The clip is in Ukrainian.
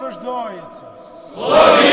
рождається. Славімо